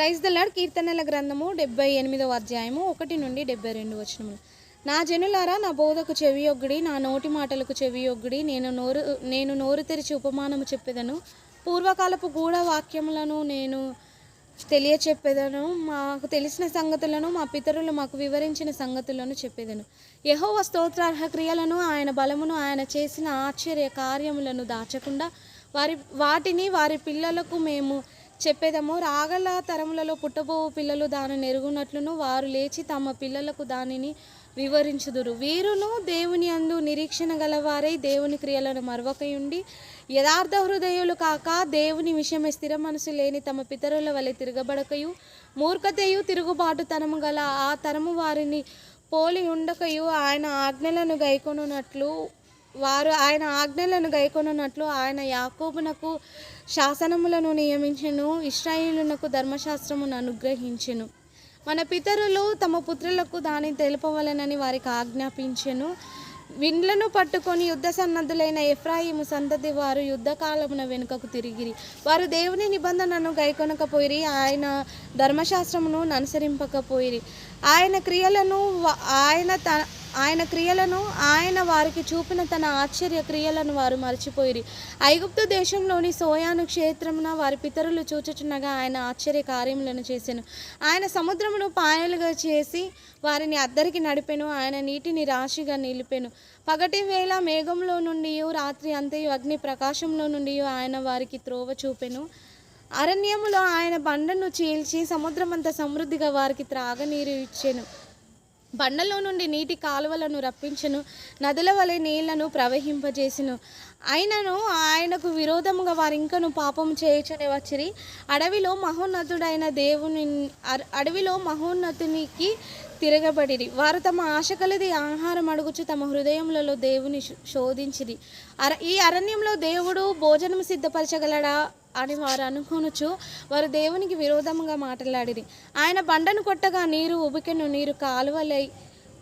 Praise దల్లాడ్ కీర్తనల గ్రంథము డెబ్బై ఎనిమిదవ అధ్యాయము ఒకటి నుండి డెబ్బై రెండు వచనములు. నా జనులారా నా బోధకు చెవియొగ్గుడి నా నోటి మాటలకు చెవియొగ్గుడి నేను నోరు నేను నోరు తెరిచి ఉపమానము చెప్పేదను. పూర్వకాలపు గూఢ వాక్యములను నేను తెలియచెప్పేదను. మాకు తెలిసిన సంగతులను మా పితరులు మాకు వివరించిన సంగతులను చెప్పేదను. యహోవ స్తోత్రార్హ క్రియలను ఆయన బలమును ఆయన చేసిన ఆశ్చర్య కార్యములను దాచకుండా వారి వాటిని వారి పిల్లలకు మేము చెప్పేదము రాగల తరములలో పుట్టబోవు పిల్లలు దానిని ఎరుగునట్లును వారు లేచి తమ పిల్లలకు దానిని వివరించుదురు. వీరును దేవుని అందు నిరీక్షణ గలవారై దేవుని క్రియలను మరొకయుండి యథార్థ హృదయులు కాక దేవుని విషయమే స్థిర మనసు లేని తమ పితరుల వలె తిరగబడకయు. మూర్ఖతయు తిరుగుబాటు తనము గల ఆ తరము వారిని పోలి ఉండకయు ఆయన ఆజ్ఞలను గైకొనున్నట్లు వారు ఆయన ఆజ్ఞలను గైకొనున్నట్లు ఆయన యాకోబునకు శాసనములను నియమించెను ఇస్రాయిలునకు ధర్మశాస్త్రమును అనుగ్రహించెను. మన పితరులు తమ పుత్రులకు దాన్ని తెలుపవలనని వారికి ఆజ్ఞాపించెను. విండ్లను పట్టుకొని యుద్ధ సన్నద్ధులైన ఎఫ్రాయిము సంతతి వారు యుద్ధకాలమున వెనుకకు తిరిగిరి. వారు దేవుని నిబంధనను గైకొనకపోయిరి ఆయన ధర్మశాస్త్రమును అనుసరింపకపోయిరి. ఆయన క్రియలను ఆయన త ఆయన క్రియలను ఆయన వారికి చూపిన తన ఆశ్చర్య క్రియలను వారు మర్చిపోయిరి. ఐగుప్తు దేశంలోని సోయాను క్షేత్రమున వారి పితరులు చూచుచున్నగా ఆయన ఆశ్చర్య కార్యములను చేశాను ఆయన సముద్రమును పాయలుగా చేసి వారిని అద్దరికి నడిపెను. ఆయన నీటిని రాశిగా నిలిపెను. పగటి వేళ మేఘంలో నుండి రాత్రి అంతయు అగ్ని ప్రకాశంలో నుండి ఆయన వారికి త్రోవ చూపెను. అరణ్యములో ఆయన బండను చీల్చి సముద్రమంత సమృద్ధిగా వారికి త్రాగనీరు ఇచ్చెను. బండలో నుండి నీటి కాలువలను రప్పించను నదుల వలె నీళ్ళను ప్రవహింపజేసెను. అయినను ఆయనకు విరోధముగా వారింకను ఇంకను పాపం చేయుచని వచ్చిరి అడవిలో మహోన్నతుడైన దేవుని అర- అడవిలో మహోన్నతునికి తిరగబడిరి. వారు తమ ఆశ కలిది ఆహారం అడుగుచు తమ హృదయములలో దేవుని శోధించిరి. అర ఈ అరణ్యంలో దేవుడు భోజనం సిద్ధపరచగలడా? అని వారు అనుకొనుచు వారు దేవునికి విరోధముగా మాట్లాడిరి. ఆయన బండను కొట్టగా నీరు ఉబికెను నీరు కాలువలై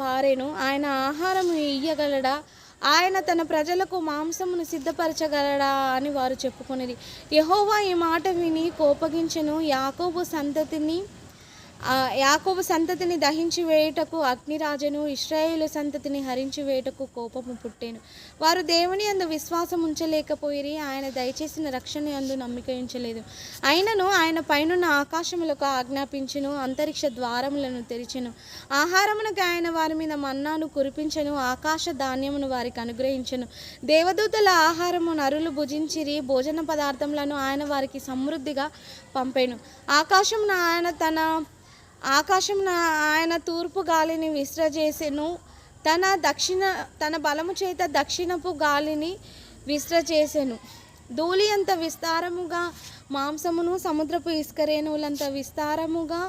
పారేను. ఆయన ఆహారం ఇయ్యగలడా? ఆయన తన ప్రజలకు మాంసమును సిద్ధపరచగలడా అని వారు చెప్పుకునేది యహోవా ఈ మాట విని కోపగించెను. యాకోబు సంతతిని యాకోబు సంతతిని దహించి వేయుటకు అగ్నిరాజను ఇస్రాయేలు సంతతిని హరించి వేయుటకు కోపము పుట్టేను. వారు దేవుని అందు విశ్వాసం ఉంచలేకపోయిరి ఆయన దయచేసిన రక్షణ అందు నమ్మిక ఉంచలేదు. అయినను ఆయన పైనున్న ఆకాశములకు ఆజ్ఞాపించును అంతరిక్ష ద్వారములను తెరిచెను. ఆహారమునకు ఆయన వారి మీద మన్నాను కురిపించను ఆకాశ ధాన్యమును వారికి అనుగ్రహించను. దేవదూతల ఆహారము నరులు భుజించిరి భోజన పదార్థములను ఆయన వారికి సమృద్ధిగా పంపాను. ఆకాశమున ఆయన తన ఆకాశం ఆయన తూర్పు గాలిని విశ్రజేసెను తన దక్షిణ తన బలము చేత దక్షిణపు గాలిని విశ్రచేసెను ధూళి అంత విస్తారముగా మాంసమును సముద్రపు ఇసుకరేణువులంత విస్తారముగా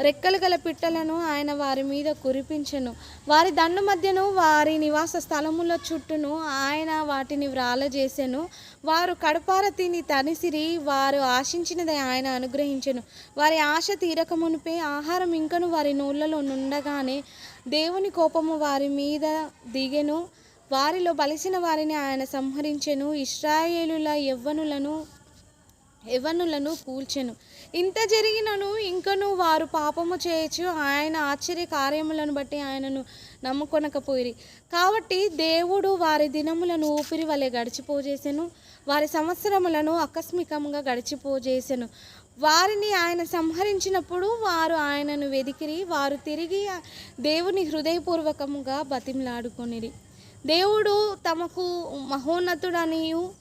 రెక్కలు గల పిట్టలను ఆయన వారి మీద కురిపించెను. వారి దండు మధ్యను వారి నివాస స్థలముల చుట్టూను ఆయన వాటిని వ్రాలజేసెను. వారు కడపార తిని తనిసిరి వారు ఆశించినది ఆయన అనుగ్రహించెను. వారి ఆశ తీరక మునిపే ఆహారం ఇంకను వారి నూళ్ళలో నుండగానే దేవుని కోపము వారి మీద దిగెను. వారిలో బలిసిన వారిని ఆయన సంహరించెను. ఇస్రాయేలుల యవ్వనులను యవ్వనులను కూల్చెను. ఇంత జరిగినను ఇంకను వారు పాపము చేయొచ్చు. ఆయన ఆశ్చర్య కార్యములను బట్టి ఆయనను నమ్ముకొనకపోయిరి. కాబట్టి దేవుడు వారి దినములను ఊపిరి వలె గడిచిపోజేసెను. వారి సంవత్సరములను ఆకస్మికంగా గడిచిపోజేసెను. వారిని ఆయన సంహరించినప్పుడు వారు ఆయనను వెదికిరి. వారు తిరిగి దేవుని హృదయపూర్వకముగా బతిమలాడుకొనిరి. దేవుడు తమకు మహోన్నతుడనియు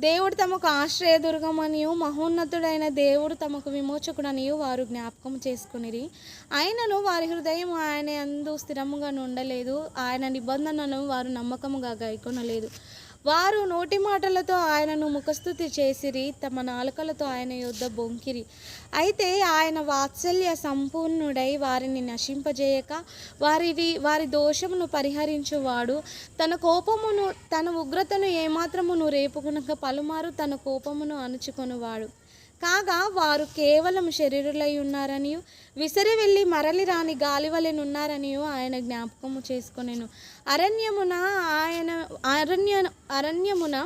దేవుడు తమకు ఆశ్రయదుర్గమనియు మహోన్నతుడైన దేవుడు తమకు విమోచకుడనియు వారు జ్ఞాపకం చేసుకునిరి. ఆయనను వారి హృదయం ఆయన అందు స్థిరముగా నుండలేదు. ఆయన నిబంధనను వారు నమ్మకముగా గైకొనలేదు. వారు నోటి మాటలతో ఆయనను ముఖస్థుతి చేసిరి తమ నాలుకలతో ఆయన యొద్ద బొంకిరి. అయితే ఆయన వాత్సల్య సంపూర్ణుడై వారిని నశింపజేయక వారివి వారి దోషమును పరిహరించువాడు. తన కోపమును తన ఉగ్రతను ఏమాత్రమును రేపుకునక పలుమారు తన కోపమును అణుచుకొనువాడు. కాగా వారు కేవలం శరీరులై ఉన్నారనియు విసిరి వెళ్ళి మరలి రాని గాలివలెనున్నారనియు ఆయన జ్ఞాపకము చేసుకొనెను. అరణ్యమున ఆయన అరణ్య అరణ్యమున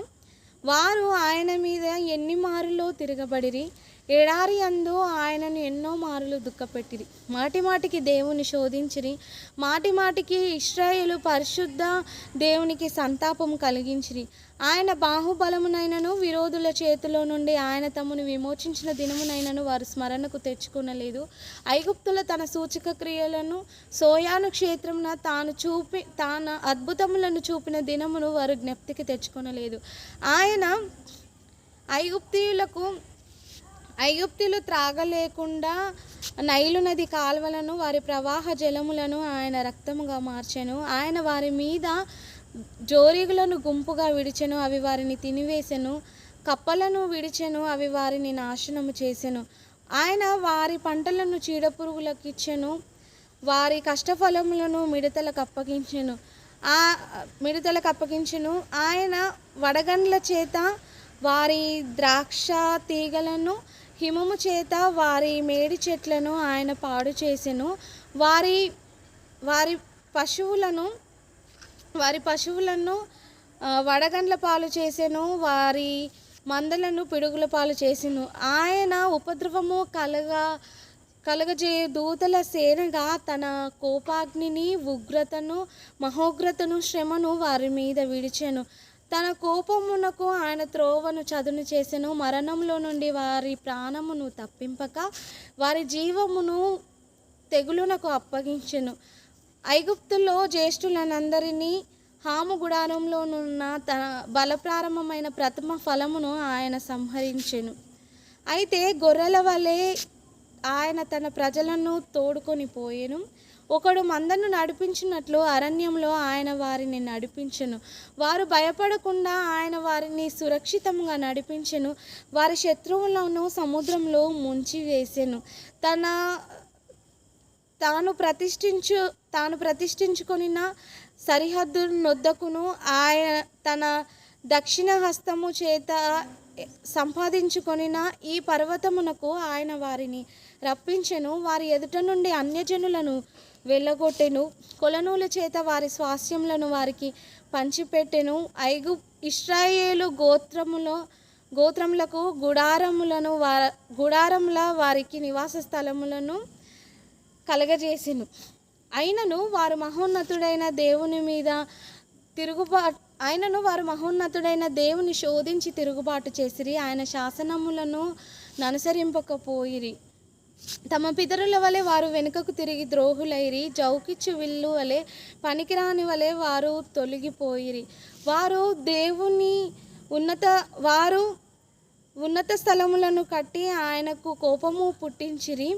వారు ఆయన మీద తిరగబడిరి. ఎడారి అందు ఆయనను ఎన్నో మారులు దుఃఖపెట్టిరి. మాటి మాటికి దేవుని శోధించిరి. మాటి మాటికి ఇస్రాయేలు పరిశుద్ధ దేవునికి సంతాపం కలిగించిరి. ఆయన బాహుబలమునైనను విరోధుల చేతిలో నుండి ఆయన తమను విమోచించిన దినమునైనను వారు స్మరణకు తెచ్చుకొనలేదు. ఐగుప్తుల తన సూచక క్రియలను సోయాను క్షేత్రమున తాను చూపి తాను అద్భుతములను చూపిన దినమును వారు జ్ఞప్తికి తెచ్చుకొనలేదు. ఆయన ఐగుప్తీయులకు ఐగుప్తులు త్రాగలేకుండా నైలు నది కాల్వలను వారి ప్రవాహ జలములను ఆయన రక్తముగా మార్చెను. ఆయన వారి మీద జోరీగులను గుంపుగా విడిచెను అవి వారిని తినివేసెను. కప్పలను విడిచెను అవి వారిని నాశనము చేసెను. ఆయన వారి పంటలను చీడపురుగులకు ఇచ్చెను వారి కష్టఫలములను మిడతలకు అప్పగించెను. ఆ మిడతలకు అప్పగించెను. ఆయన వడగండ్ల చేత వారి ద్రాక్ష తీగలను హిమము చేత వారి మేడి చెట్లను ఆయన పాడు చేసెను. వారి వారి పశువులను వారి పశువులను వడగండ్ల పాలు చేసెను వారి మందలను పిడుగుల పాలు చేసెను. ఆయన ఉపద్రవము కలగ కలగజే దూతల సేనగా తన కోపాగ్నిని ఉగ్రతను మహోగ్రతను శ్రమను వారి మీద విడిచెను. తన కోపమునకు ఆయన త్రోవను చదును చేసెను. మరణంలో నుండి వారి ప్రాణమును తప్పింపక వారి జీవమును తెగులునకు అప్పగించెను. ఐగుప్తులో జ్యేష్ఠులనందరినీ హాము గుడారంలోనున్న తన బలప్రారంభమైన ప్రథమ ఫలమును ఆయన సంహరించెను. అయితే గొర్రెల వలె ఆయన తన ప్రజలను తోడుకొని పోయెను. ఒకడు మందను నడిపించినట్లు అరణ్యంలో ఆయన వారిని నడిపించను. వారు భయపడకుండా ఆయన వారిని సురక్షితంగా నడిపించెను. వారి శత్రువులను సముద్రంలో ముంచివేసెను. తన తాను ప్రతిష్ఠించు తాను ప్రతిష్ఠించుకొనిన సరిహద్దు నొద్దకును ఆయన తన దక్షిణ హస్తము చేత సంపాదించుకొనిన ఈ పర్వతమునకు ఆయన వారిని రప్పించెను. వారి ఎదుట నుండి అన్యజనులను వెళ్ళగొట్టెను. కొలనూల చేత వారి స్వాస్థ్యములను వారికి పంచిపెట్టెను. ఐగు ఇస్రాయేలు గోత్రములో గోత్రములకు గుడారములను వా గుడారముల వారికి నివాస స్థలములను కలగజేసెను. అయినను వారు మహోన్నతుడైన దేవుని మీద తిరుగుబాటు ఆయనను వారు మహోన్నతుడైన దేవుని శోధించి తిరుగుబాటు చేసిరి. ఆయన శాసనములను ననుసరింపకపోయిరి. తమ పితరుల వలె వారు వెనుకకు తిరిగి ద్రోహులైరి. జౌకిచ్చు విల్లు వలె పనికిరాని వలె వారు తొలగిపోయిరి. వారు దేవుని ఉన్నత వారు ఉన్నత స్థలములను కట్టి ఆయనకు కోపము పుట్టించిరి.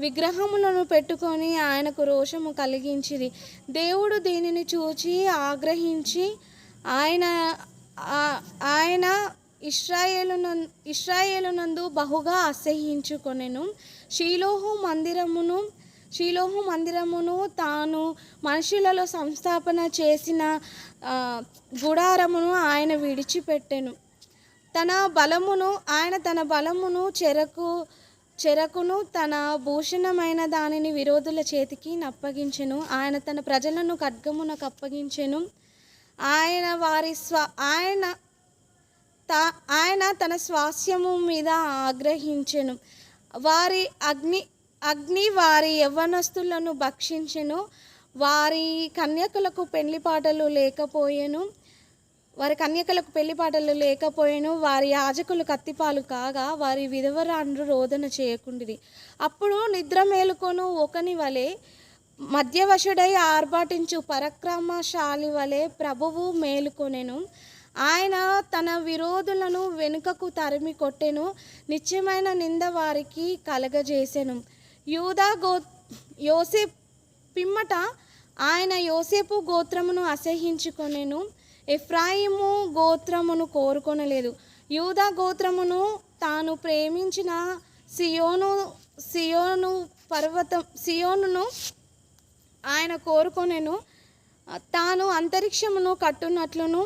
విగ్రహములను పెట్టుకొని ఆయనకు రోషము కలిగించిరి. దేవుడు దీనిని చూచి ఆగ్రహించి ఆయన ఆయన ఇస్రాయేలును ఇస్రాయేలునందు బహుగా అసహ్యించుకొనెను. షీలోహు మందిరమును షీలోహు మందిరమును తాను మనుషులలో సంస్థాపన చేసిన గుడారమును ఆయన విడిచిపెట్టెను. తన బలమును ఆయన తన బలమును చెరకు చెరకును తన భూషణమైన దానిని విరోధుల చేతికి నప్పగించెను. ఆయన తన ప్రజలను ఖడ్గమునకు అప్పగించెను. ఆయన వారి స్వ ఆయన తా ఆయన తన స్వాస్యము మీద ఆగ్రహించెను. వారి అగ్ని అగ్ని వారి యవ్వనస్తులను భక్షించెను. వారి కన్యకులకు పెళ్ళి పాటలు లేకపోయెను. వారి కన్యకలకు పెళ్ళి పాటలు లేకపోయాను. వారి యాజకులు కత్తిపాలు కాగా వారి విధవరాండ్రు రోదన చేయకుండిరి. అప్పుడు నిద్ర మేలుకొను ఒకని వలె మధ్యవశుడై ఆర్భాటించు పరక్రమశాలి వలె ప్రభువు మేలుకొనెను. ఆయన తన విరోధులను వెనుకకు తరిమి కొట్టెను. నిత్యమైన నింద వారికి కలగజేసెను. యూదా గో యోసేప్ పిమ్మట ఆయన యోసేపు గోత్రమును అసహించుకొనెను ఎఫ్రాయిము గోత్రమును కోరుకొనలేదు. యూదా గోత్రమును తాను ప్రేమించిన సియోను సియోను పర్వతం సియోనును ఆయన కోరుకొనెను తాను అంతరిక్షమును కట్టునట్లును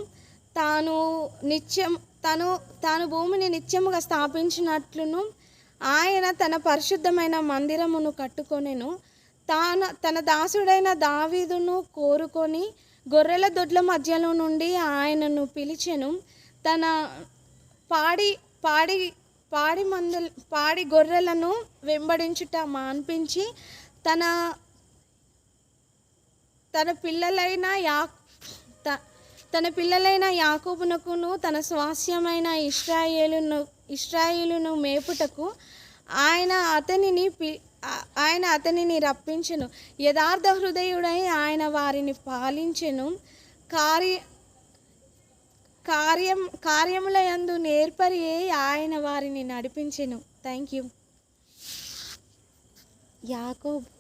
తాను నిత్యం తను తాను భూమిని నిత్యముగా స్థాపించినట్లును ఆయన తన పరిశుద్ధమైన మందిరమును కట్టుకొనెను తాను తన దాసుడైన దావీదును కోరుకొని గొర్రెల దొడ్ల మధ్యలో నుండి ఆయనను పిలిచెను. తన పాడి పాడి పాడి మందు పాడి గొర్రెలను వెంబడించుట మాన్పించి తన తన పిల్లలైన యా తన పిల్లలైన యాకూబునకును తన స్వాస్యమైన ఇస్రాయేలును ఇస్రాయేలును మేపుటకు ఆయన అతనిని పి ఆయన అతనిని రప్పించెను. యథార్థ హృదయుడై ఆయన వారిని పాలించెను. కార్య కార్యం కార్యముల యందు నేర్పరి ఆయన వారిని నడిపించెను. థ్యాంక్ యూ యాకోబు